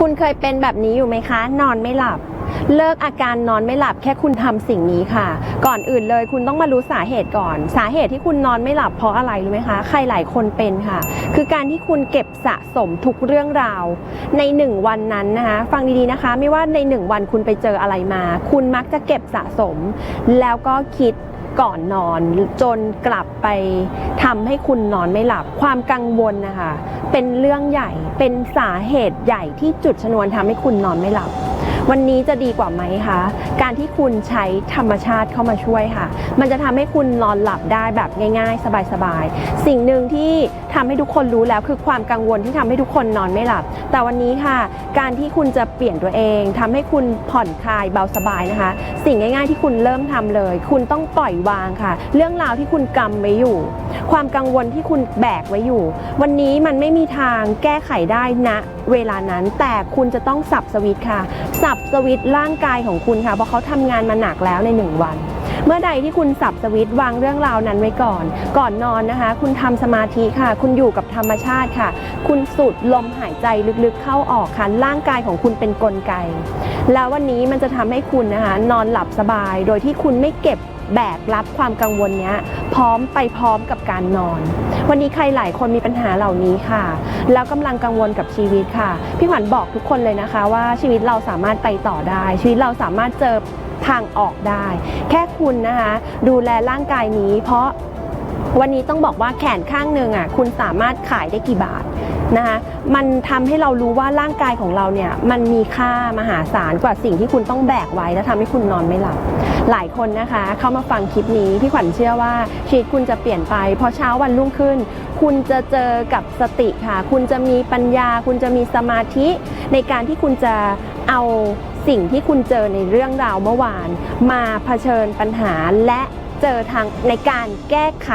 คุณเคยเป็นแบบนี้อยู่ไหมคะ นอนไม่หลับ เลิกอาการนอนไม่หลับแค่คุณทำสิ่งนี้ค่ะ ก่อนอื่นเลยคุณต้องมารู้สาเหตุก่อน สาเหตุที่คุณนอนไม่หลับเพราะอะไรรู้ไหมคะ ใครหลายคนเป็นค่ะ คือการที่คุณเก็บสะสมทุกเรื่องราว ในหนึ่งวันนั้นนะคะ ฟังดีๆนะคะ ไม่ว่าในหนึ่งวันคุณไปเจออะไรมา คุณมักจะเก็บสะสม แล้วก็คิด ก่อนนอน จนกลับไปทำให้คุณนอนไม่หลับ ความกังวลนะคะ เป็นเรื่องใหญ่เป็นสาเหตุใหญ่ที่จุดชนวนทำให้คุณนอนไม่หลับ วันนี้จะดีกว่าไหมคะ การที่คุณใช้ธรรมชาติเข้ามาช่วยค่ะ มันจะทำให้คุณนอนหลับได้แบบง่าย ๆ สบายๆ สิ่งหนึ่งที่ทำให้ทุกคนรู้แล้วคือความกังวลที่ทำให้ทุกคนนอนไม่หลับ แต่วันนี้ค่ะ การที่คุณจะเปลี่ยนตัวเองทำให้คุณผ่อนคลายเบาสบายนะคะ สิ่งง่าย ๆ ที่คุณเริ่มทำเลย คุณต้องปล่อยวางค่ะ เรื่องราวที่คุณกำไว้อยู่ ความกังวลที่คุณแบกไว้อยู่ วันนี้มันไม่มีทางแก้ไขได้ณ เวลานั้น แต่คุณจะต้องสับสวิตค่ะ สับสวิตร่างกายของคุณค่ะ เพราะเขาทำงานมาหนักแล้วในหนึ่งวัน เมื่อใดที่คุณสับสวิตวางเรื่องราวนั้นไว้ก่อน ก่อนนอนนะคะ คุณทำสมาธิค่ะ คุณอยู่กับธรรมชาติค่ะ คุณสูดลมหายใจลึกๆเข้าออกค่ะ ร่างกายของคุณเป็นกลไก แล้ววันนี้มันจะทำให้คุณนะคะ นอนหลับสบาย โดยที่คุณไม่เก็บ แบกรับความกังวลเนี้ยพร้อมไปพร้อมกับการนอน วันนี้ใครหลายคนมีปัญหาเหล่านี้ค่ะ แล้วกำลังกังวลกับชีวิตค่ะ พี่ขวัญบอกทุกคนเลยนะคะ ว่าชีวิตเราสามารถไปต่อได้ ชีวิตเราสามารถเจอทางออกได้ แค่คุณนะคะ ดูแลร่างกายนี้ เพราะวันนี้ต้องบอกว่าแขนข้างหนึ่งอะคุณสามารถขายได้กี่บาท นะคะมันทำให้เรารู้ว่าร่างกายของเราเนี่ยมันมีค่ามหาศาลกว่าสิ่งที่คุณต้องแบกไว้ และทำให้คุณนอนไม่หลับ หลายคนนะคะ เข้ามาฟังคลิปนี้พี่ขวัญเชื่อว่าชีวิตคุณจะเปลี่ยนไปพอเช้าวันรุ่งขึ้น คุณจะเจอกับสติค่ะ คุณจะมีปัญญา คุณจะมีสมาธิในการที่คุณจะเอาสิ่งที่คุณเจอในเรื่องราวเมื่อวาน มาเผชิญปัญหาและ เจอทางในการแก้ไข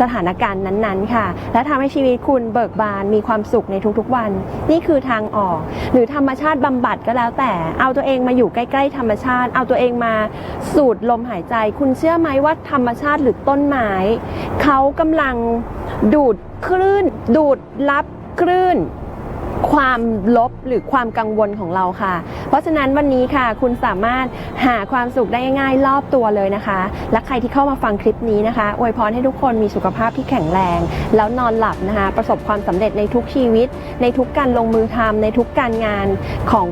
สถานการณ์นั้นๆ ค่ะ และทำให้ชีวิตคุณเบิกบานมีความสุขในทุกๆวัน นี่คือทางออก หรือธรรมชาติบำบัดก็แล้วแต่ เอาตัวเองมาอยู่ใกล้ ๆ ธรรมชาติ เอาตัวเองมาสูดลมหายใจ คุณเชื่อไหมว่าธรรมชาติหรือต้นไม้เขากำลังดูดคลื่น ดูดรับคลื่น ความลบหรือความกังวลของเราค่ะ เพราะฉะนั้นวันนี้ค่ะ คุณสามารถหาความสุขได้ง่ายๆรอบตัวเลยนะคะ และใครที่เข้ามาฟังคลิปนี้นะคะอวยพรให้ทุกคนมีสุขภาพที่แข็งแรง แล้วนอนหลับนะคะ ประสบความสำเร็จในทุกชีวิต ในทุกการลงมือทำในทุกการงานของ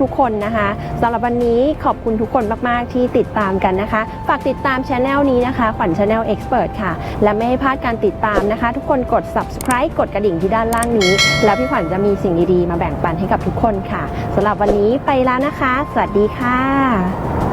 ทุกๆคนนะคะสำหรับวันนี้ขอบคุณทุกคนมากๆที่ติดตามกันนะคะ ฝากติดตามช anel นี้นะคะขวัญช anel expert ค่ะ และไม่ให้พลาดการติดตามนะคะ ทุกคนกด subscribe กดกระดิ่งที่ด้านล่างนี้ แล้วพี่ขวัญจะมีสิ่งดีๆ มาแบ่งปันให้กับทุกคนค่ะสำหรับวันนี้ไปแล้วนะคะ สวัสดีค่ะ